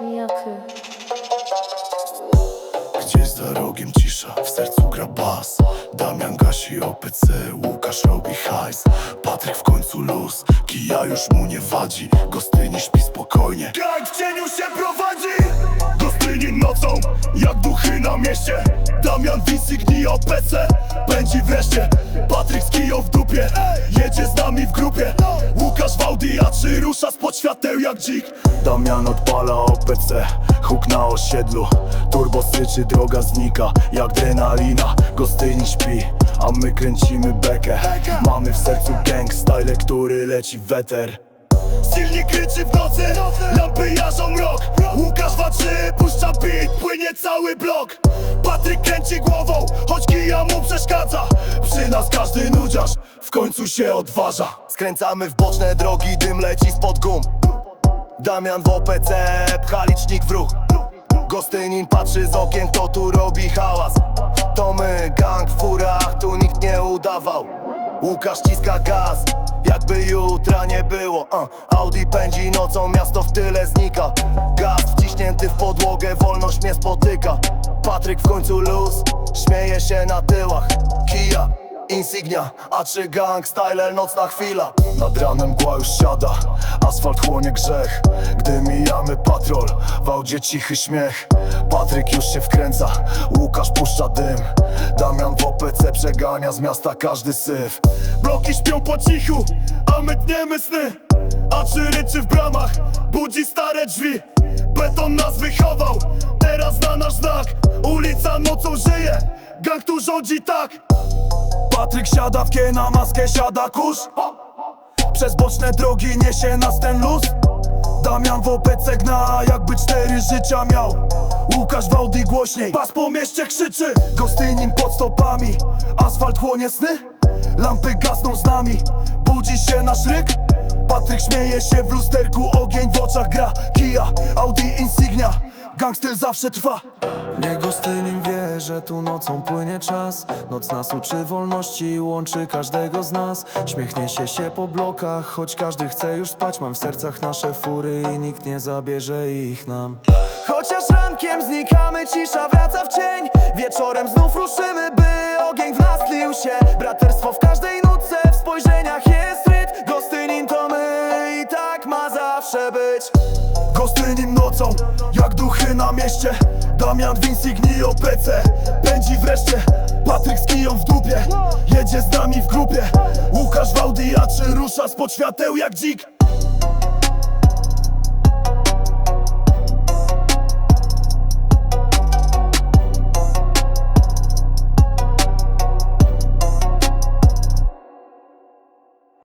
Jakie? Gdzieś za rogiem cisza, w sercu gra bas. Damian gasi OPC, Łukasz robi hajs. Patryk w końcu luz, kija już mu nie wadzi. Gostyni śpi spokojnie. Gang w cieniu się prowadzi jak duchy na mieście. Damian w insygnii OPC Pędzi wreszcie, Patryk z kiją w dupie. Jedzie z nami w grupie. Łukasz w Audi A3 rusza spod świateł jak dzik. Damian odpala OPC, huk na osiedlu. Turbo syczy, droga znika. Jak adrenalina. Gostyni śpi, a my kręcimy bekę. Mamy w sercu gang style, który leci weter Silnik kryczy w nocy, lampy jarzą mrok Łukasz walczy, puszcza beat, płynie cały blok. Patryk kręci głową, choć kija mu przeszkadza. Przy nas każdy nudziarz, w końcu się odważa. Skręcamy w boczne drogi, dym leci spod gum. Damian w OPC, pcha licznik w ruch. Gostynin patrzy z okien, kto tu robi hałas. To my, gang w furach, tu nikt nie udawał. Łukasz ciska gaz, jakby jutra nie było. Uh. Audi pędzi nocą, miasto w tyle znika. Gaz wciśnięty w podłogę, wolność mnie spotyka. Patryk w końcu luz, śmieje się na tyłach. Kia Insignia, a czy gang, styler, nocna chwila? Nad ranem mgła już siada, asfalt chłonie grzech. Gdy mijamy patrol, w audzie cichy śmiech. Patryk już się wkręca, Łukasz puszcza dym. Damian w OPC przegania z miasta każdy syf. Bloki śpią po cichu, a my tniemy sny. A czy ryczy w bramach, budzi stare drzwi. Beton nas wychował, teraz na nasz znak. Ulica nocą żyje, gang tu rządzi tak Patryk siada w kiena, maskę siada kurz. Przez boczne drogi niesie nas ten luz. Damian w opece gna, jakby cztery życia miał. Łukasz w Audi głośniej, bas po mieście krzyczy. Gostynin pod stopami, asfalt chłonie sny. Lampy gasną z nami, budzi się nasz ryk. Patryk śmieje się w lusterku, ogień w oczach gra Insignia, gang styl zawsze trwa. Niech Gostynin wie, że tu nocą płynie czas. Noc nas uczy wolności łączy każdego z nas. Śmiechnie się się po blokach, choć każdy chce już spać. Mam w sercach nasze fury i nikt nie zabierze ich nam. Chociaż rankiem znikamy, cisza wraca w cień. Wieczorem znów ruszymy, by ogień w nas tlił się. Braterstwo w każdej nutce, w spojrzeniach jest rytm. Gostynin to my i tak ma zawsze być Gostynin nocą, jak duchy na mieście. Damian w insygnii OPC Pędzi wreszcie, Patryk z kiją w dupie Jedzie z nami w grupie. Łukasz w Audi A3 rusza spod świateł jak dzik